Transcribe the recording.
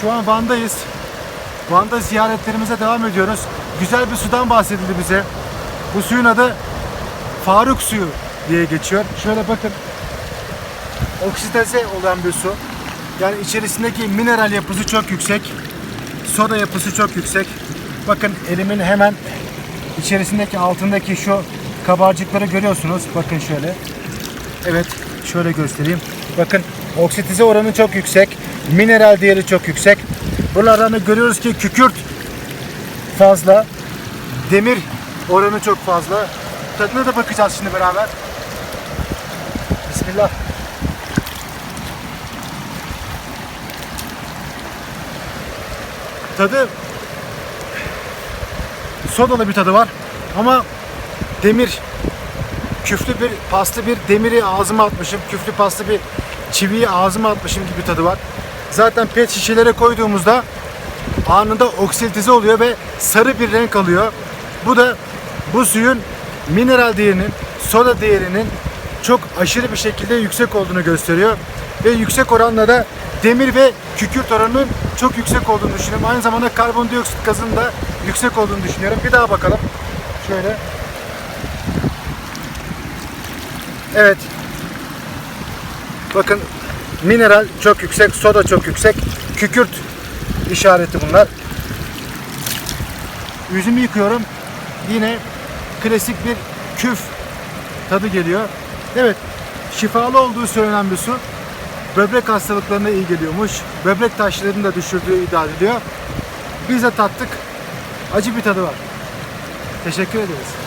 Şu an Van'dayız. Van'da ziyaretlerimize devam ediyoruz. Güzel bir sudan bahsedildi bize. Bu suyun adı Faruk suyu diye geçiyor. Şöyle bakın. Oksiteze olan bir su. Yani içerisindeki mineral yapısı çok yüksek. Soda yapısı çok yüksek. Bakın elimin hemen içerisindeki altındaki şu kabarcıkları görüyorsunuz. Bakın şöyle. Evet, şöyle göstereyim. Bakın oksitize oranı çok yüksek. Mineral değeri çok yüksek. Buralardan da görüyoruz ki kükürt fazla. Demir oranı çok fazla. Tadına da bakacağız şimdi beraber. Bismillah. Tadı sodalı bir tadı var ama demir küflü bir paslı bir demiri ağzıma atmışım. Küflü paslı bir çiviyi ağzıma atmışım gibi tadı var. Zaten pet şişelere koyduğumuzda anında oksiltize oluyor ve sarı bir renk alıyor. Bu da bu suyun mineral değerinin, soda değerinin çok aşırı bir şekilde yüksek olduğunu gösteriyor. Ve yüksek oranla da demir ve kükürt oranının çok yüksek olduğunu düşünüyorum. Aynı zamanda karbondioksit gazının da yüksek olduğunu düşünüyorum. Bir daha bakalım. Şöyle. Evet. Bakın mineral çok yüksek, soda çok yüksek, kükürt işareti bunlar. Yüzümü yıkıyorum. Yine klasik bir küf tadı geliyor. Evet, şifalı olduğu söylenen bir su. Böbrek hastalıklarına iyi geliyormuş. Böbrek taşlarını da düşürdüğü iddia ediliyor. Biz de tattık. Acı bir tadı var. Teşekkür ederiz.